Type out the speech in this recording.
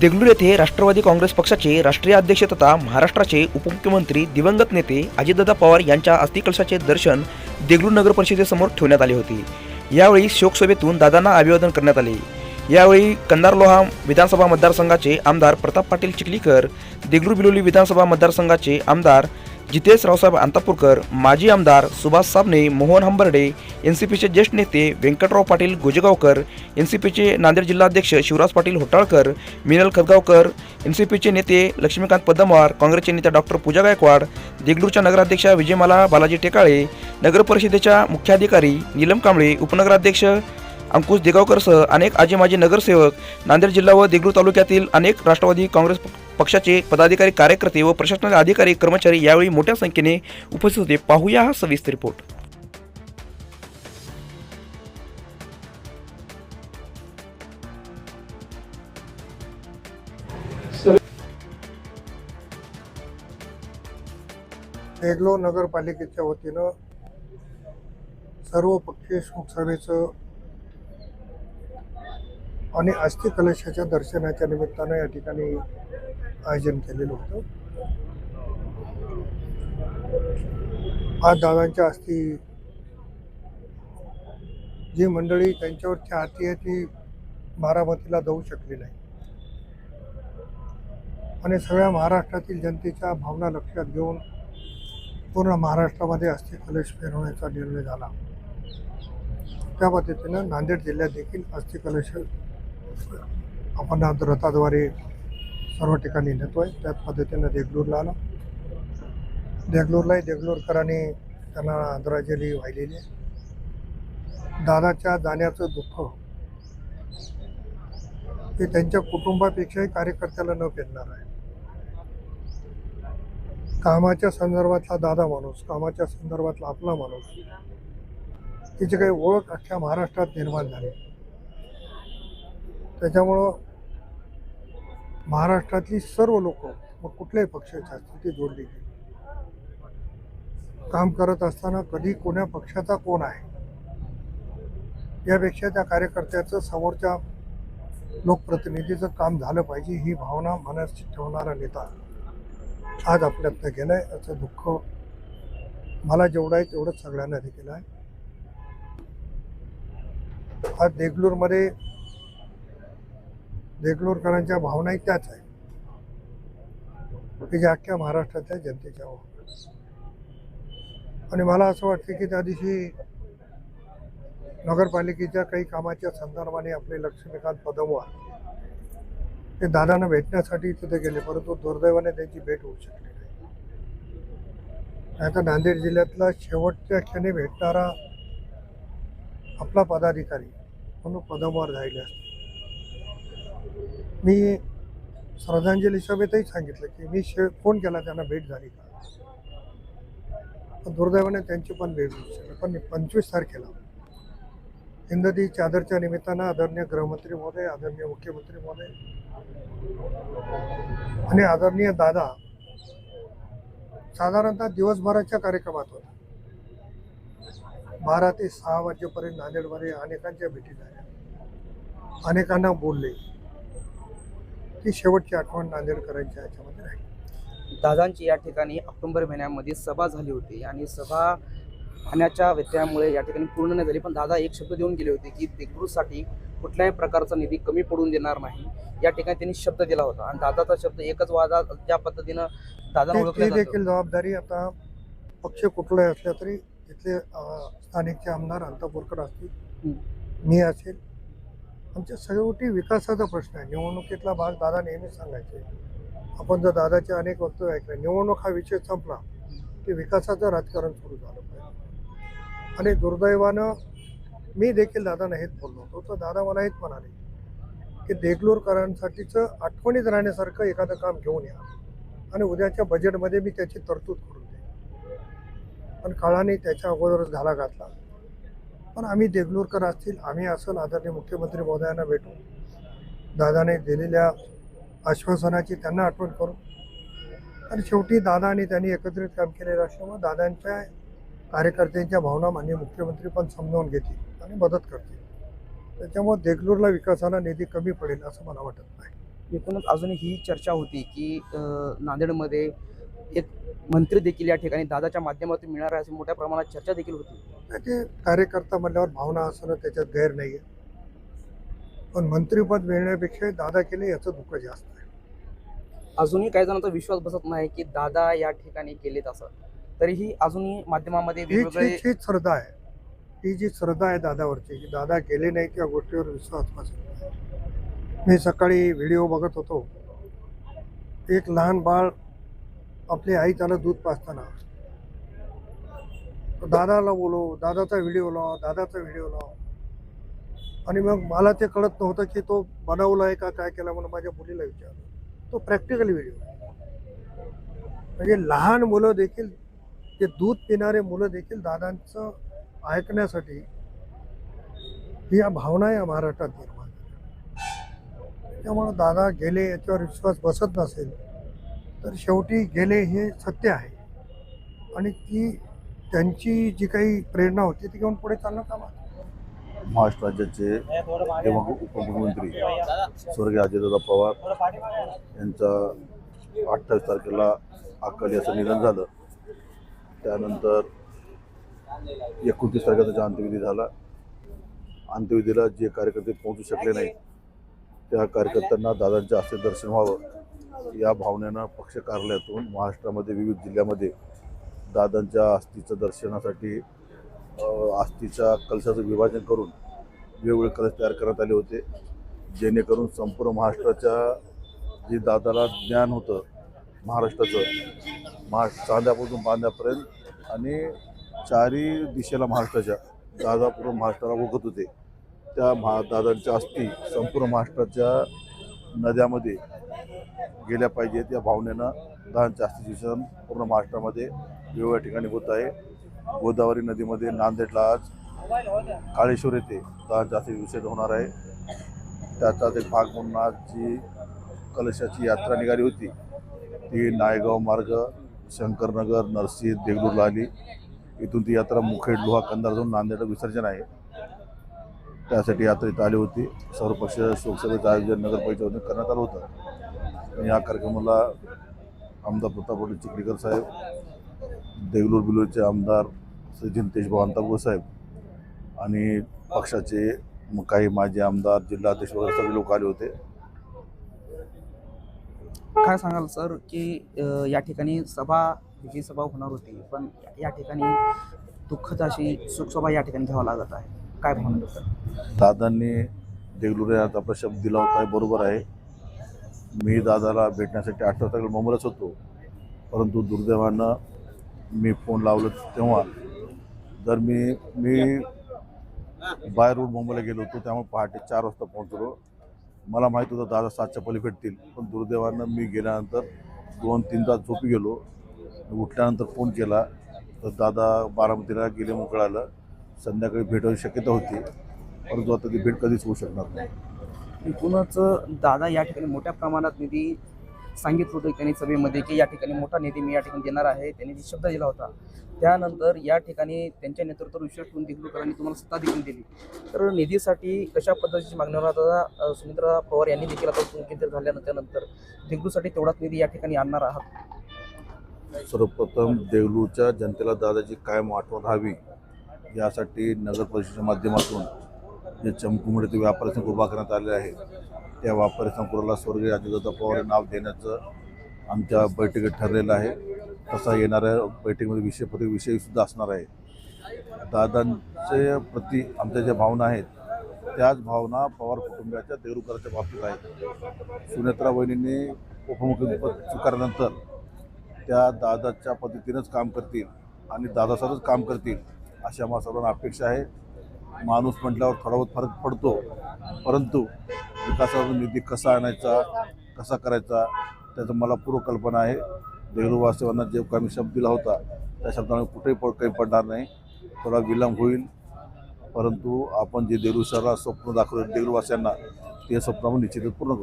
देगलूर येथे राष्ट्रवादी काँग्रेस पक्षाचे राष्ट्रीय अध्यक्ष तथा महाराष्ट्राचे उपमुख्यमंत्री दिवंगत नेते अजितदादा पवार यांच्या अस्थिकलशाचे दर्शन देगलूर नगर परिषदेसमोर ठेवण्यात आले होते. यावेळी शोकसभेतून दादांना अभिवादन करण्यात आले. यावेळी कंदारलोहा विधानसभा मतदारसंघाचे आमदार प्रताप पाटील चिखलीकर देगलूर बिलोली विधानसभा मतदारसंघाचे आमदार जितेश रावसाहेब अंतापूरकर माजी आमदार सुभाष साबणे मोहन हंबर्डे एन सी पीचे ज्येष्ठ नेते व्यंकटराव पाटील गोजेगावकर एन सी पीचे नांदेड जिल्हाध्यक्ष शिवराज पाटील होटाळकर मिनल खतगावकर एन सी पीचे नेते लक्ष्मीकांत पद्मवार काँग्रेसचे नेत्या डॉक्टर पूजा गायकवाड देगलूरच्या नगराध्यक्षा विजयमाला बालाजी टेकाळे नगरपरिषदेच्या मुख्याधिकारी नीलम कांबळे उपनगराध्यक्ष अंकुश देगावकरसह अनेक आजी माजी नगरसेवक नांदेड जिल्हा व देगलूर तालुक्यातील अनेक राष्ट्रवादी काँग्रेस पक्षाचे पदाधिकारी कार्यकर्ते व प्रशासनाचे अधिकारी कर्मचारी यावेळी मोठ्या संख्येने उपस्थित होते. पाहूया हा सविस्तर रिपोर्ट. देगलो नगरपालिकेच्या वतीनं सर्व पक्षीय शोकसभेचं आणि अस्थिकलशाच्या दर्शनाच्या निमित्तानं या ठिकाणी आयोजन केलेलं होतं. आज दादांच्या अस्थी जी मंडळी त्यांच्यावरची हाती आहे ती बारामतीला जाऊ शकली नाही. आणि सगळ्या महाराष्ट्रातील जनतेच्या भावना लक्षात घेऊन पूर्ण महाराष्ट्रामध्ये अस्थि कलश फिरवण्याचा निर्णय झाला. त्या पद्धतीनं नांदेड जिल्ह्यात देखील अस्थि कलश आपण रथाद्वारे सर्व ठिकाणी नेतोय त्याच पद्धतीनं देगलूरला आला. देगलूरलाही देगलूरकरांनी त्यांना आदरांजली वाहिलेली आहे. दादाच्या जाण्याचं दुःख हे त्यांच्या कुटुंबापेक्षाही कार्यकर्त्याला न पेरणार आहे. कामाच्या संदर्भातला दादा माणूस कामाच्या संदर्भातला आपला माणूस तिची काही ओळख अख्ख्या महाराष्ट्रात निर्माण झाली. त्याच्यामुळं महाराष्ट्रातली सर्व लोक मग कुठल्याही पक्षाच्या असतील ते जोडली गेली. काम करत असताना कधी कोण्या पक्षाचा कोण आहे? यापेक्षा त्या कार्यकर्त्याचं समोरच्या लोकप्रतिनिधीचं काम झालं पाहिजे ही भावना मनात ठेवणारा नेता आज आपल्यातनं आहे याचं दुःख मला जेवढं आहे तेवढंच सगळ्यांना देखील आहे. आज देगलूरमध्ये देगलूरकरांच्या भावनाही त्याच आहे. की ज्या अख्ख्या महाराष्ट्रातल्या जनतेच्या भावना. आणि मला असं वाटतं की त्या दिवशी नगरपालिकेच्या काही कामाच्या संदर्भाने आपले लक्ष्मीकांत पदमवार ते दादांना भेटण्यासाठी तिथे गेले परंतु दुर्दैवाने त्यांची भेट होऊ शकली नाही. आता नांदेड जिल्ह्यातला शेवटच्या क्षणी भेटणारा आपला पदाधिकारी म्हणून पदमवार राहिले असते. मी श्रद्धांजली सभेतही सांगितलं की मी शे फोन केला त्यांना भेट झाली का? पण दुर्दैवाने त्यांची पण भेट होऊ पण पंचवीस तारखेला हिंदी चादरच्या निमित्तानं आदरणीय गृहमंत्री महोदय आदरणीय मुख्यमंत्री महोदय आणि आदरणीय दादा साधारणतः दिवसभराच्या कार्यक्रमात होता. बारा ते सहा वाजेपर्यंत नांदेडमध्ये अनेकांच्या भेटी झाल्या. अनेकांना बोलले. ती शेवटची आठवण नांदेडकरांच्या ह्याच्यामध्ये राहिली. दादांची या ठिकाणी ऑक्टोबर महिन्यामध्ये सभा झाली होती आणि सभा होण्याच्या व्यत्ययामुळे या ठिकाणी पूर्ण नाही झाली. पण दादा एक शब्द देऊन गेले होते की देगलूरसाठी कुठल्याही प्रकारचा निधी कमी पडून देणार नाही. या ठिकाणी त्यांनी शब्द दिला होता. आणि दादाचा शब्द एकच वादा ज्या पद्धतीनं दादा ओळखलं देखील जबाबदारी आता पक्ष कुठलाही असल्या तरी तिथले स्थानिकचे आमदार अंतपूरकर असतील. हं. मी असेल. आमच्या शेवटी विकासाचा प्रश्न आहे. निवडणुकीतला भाग दादा नेहमीच सांगायचे. आपण जर दादाचे अनेक वक्तव्य ऐकले निवडणूक हा विषय संपला की विकासाचं राजकारण सुरू झालं पाहिजे. आणि दुर्दैवानं मी देखील दादांना हेच बोललो होतो. तर दादा मला हेच म्हणाले की देगलूरकरांसाठीचं आठवणीत राहण्यासारखं एखादं काम घेऊन या. आणि उद्याच्या बजेटमध्ये मी त्याची तरतूद करून देईन. पण काळाने त्याच्या अगोदरच घाला घातला. पण आम्ही देगलूरकर असतील आम्ही असेल आदरणीय मुख्यमंत्री महोदयांना भेटू. दादाने दिलेल्या आश्वासनाची त्यांना आठवण करू. आणि शेवटी दादा आणि त्यांनी एकत्रित काम केलेलं असल्यामुळे दादांच्या कार्यकर्त्यांच्या भावना माननीय मुख्यमंत्री पण समजावून घेतील आणि मदत करतील. त्याच्यामुळे देगलूरला विकासाला निधी कमी पडेल असं मला वाटत नाही. एकूणच अजून ही चर्चा होती की नांदेडमध्ये एक मंत्री देखील या ठिकाणी दादाच्या माध्यमातून मिळणार आहे अशी मोठ्या प्रमाणात चर्चा देखील होती. ते कार्यकर्ता म्हणल्यावर भावना असणं त्याच्यात गैर नाही आहे पण मंत्रीपद मिळण्यापेक्षा दादा केले याचं दुःख जास्त आहे. अजूनही काही जणांचा विश्वास बसत नाही की दादा या ठिकाणी गेलेत असं. तरीही अजूनही माध्यमामध्ये श्रद्धा आहे. ही जी श्रद्धा आहे दादावरची की दादा गेले नाही त्या गोष्टीवर विश्वास बसत नाही. मी सकाळी व्हिडिओ बघत होतो. एक लहान बाळ आपली आई त्याला दूध पाजताना. दादाला बोलव दादाचा व्हिडिओ लाव दादाचा व्हिडिओ लाव. आणि मग मला ते कळत नव्हतं की तो बनवला आहे का काय केला म्हणून माझ्या मुलीला विचारलं. तो प्रॅक्टिकल व्हिडिओ म्हणजे लहान मुलं देखील ते दूध पिणारे मुलं देखील दादांचं ऐकण्यासाठी ही या भावना या महाराष्ट्रात निर्माण त्यामुळं दादा गेले याच्यावर विश्वास बसत नसेल. तर शेवटी गेले हे सत्य आहे. आणि ती त्यांची जी काही प्रेरणा होती ती घेऊन पुढे चालणं काम महाराष्ट्र राज्याचे तेव्हा उपमुख्यमंत्री स्वर्गीय अजयदादा पवार यांचा अठ्ठावीस तारखेला अकाली असं निधन झालं. त्यानंतर एकोणतीस तारखेला त्याचा अंत्यविधी झाला अंत्यविधीला जे कार्यकर्ते पोहोचू शकले नाही त्या कार्यकर्त्यांना दादांच्या हस्ते दर्शन व्हावं. या भावनेनं पक्ष कार्यालयातून महाराष्ट्रामध्ये विविध जिल्ह्यामध्ये दादांच्या अस्थीचं दर्शनासाठी अ, अस्थीच्या कलशाचं विभाजन करून वेगवेगळे कलश तयार करण्यात आले होते. जेणेकरून संपूर्ण महाराष्ट्राच्या जे दादाला ज्ञान होतं महाराष्ट्राचं महा चांद्यापासून बांध्यापर्यंत आणि चारी दिशेला महाराष्ट्राच्या दादा पूर्ण महाराष्ट्राला ओळखत होते. त्या महा दादांच्या अस्थी संपूर्ण महाराष्ट्राच्या नद्यामध्ये गेल्या पाहिजेत. या भावनेनं दादांच्या जास्तीत विसर्जन पूर्ण महाराष्ट्रामध्ये वेगवेगळ्या ठिकाणी होत आहे. गोदावरी नदीमध्ये नांदेडला आज काळेश्वर येथे दादांच्या अस्थी विसर्जन होणार आहे. त्याचाच एक भाग म्हणून आज जी कलशाची यात्रा निघाली होती ती नायगाव मार्ग शंकरनगर नरसी देगलूरला आली. इथून ती यात्रा मुखेड लोहा कंदार जाऊन नांदेडला विसर्जन आहे. त्यासाठी यात्रा इथं आली होती. सर्वपक्षीय शोकसभेचं आयोजन नगरपरिषदेने करण्यात आलं होतं. आणि या कार्यक्रमाला आमदार प्रतापवाडी चिखलीकर साहेब देगलूर बिलोरचे आमदार श्री जिंतेश भाऊ साहेब आणि पक्षाचे काही माजी आमदार जिल्हाध्यक्ष वगैरे सगळे लोक आले होते. काय सांगाल सर की या ठिकाणी सभा विजयी सभा होणार होती पण या ठिकाणी दुःखद अशी सुखसभा या ठिकाणी घ्यावं लागत आहे. काय भावना सर दादांनी देगलूर यात आपला शब्द दिला होता हे बरोबर आहे. मी दादाला भेटण्यासाठी अठरा तारखेला मुंबईलाच होतो. परंतु दुर्दैवानं मी फोन लावलं तेव्हा. जर मी मी बाय रोड मुंबईला गेलो होतो त्यामुळे पहाटे चार वाजता पोहोचलो. मला माहीत होतं दादा सातच्या पली भेटतील पण दुर्दैवानं मी गेल्यानंतर दोन तीन तास झोपी गेलो. उठल्यानंतर फोन केला. तर दादा बारामतीला गेले मोकळालं. संध्याकाळी भेटायची शक्यता होती. परंतु आता ती भेट कधीच होऊ शकणार नाही. एकूणच दादा या ठिकाणी मोठ्या प्रमाणात निधी सांगितलं होतं त्यांनी सभेमध्ये की या ठिकाणी मोठा निधी मी या ठिकाणी देणार आहे. त्यांनी जी शब्द दिला होता त्यानंतर या ठिकाणी त्यांच्या नेतृत्वावर विश्वास ठेवून देगलूकरांनी तुम्हाला सत्ता देखील दिली. तर निधीसाठी कशा पद्धतीची मागणी होणार? सुमित्रा पवार यांनी देखील आता केंद्र झाल्यानंतर नंतर देगलूसाठी तेवढाच निधी या ठिकाणी आणणार आहात? सर्वप्रथम देगलूच्या जनतेला दादाची कायम आठवण राहावी यासाठी नगर परिषदेच्या माध्यमातून जे चमकुमडे ते व्यापारी संघ उभा करण्यात आले आहे त्या व्यापारी संकुलाला स्वर्गीय अजितदादा पवार नाव देण्याचं आमच्या बैठकीत ठरलेलं आहे. तसा येणाऱ्या बैठकीमध्ये विषयपत्रिक विषयसुद्धा असणार आहे. दादांचे प्रती आमच्या ज्या भावना आहेत त्याच भावना पवार कुटुंबियाच्या देवरुकराच्या बाबतीत आहेत. सुनेत्रा वहिनींनी उपमुख्यमंत्रीपद स्वीकारल्यानंतर त्या दादाच्या पद्धतीनंच काम करतील आणि दादासारखंच काम करतील अशा मला सर्वांना अपेक्षा आहे. माणूस म्हटल्यावर थोडा बहुत फरक पडतो. परंतु विकासाचा निधी कसा आणायचा कसा करायचा त्याचं मला पूर्व कल्पना आहे देगलूवासियांना जे काही शब्द दिला होता त्या शब्दाने कुठेही पड काही पडणार नाही. थोडा विलंब होईल. परंतु आपण जे देगलू शहरात स्वप्न दाखवलं देगलूवासियांना ते स्वप्न आपण निश्चितच पूर्ण करू.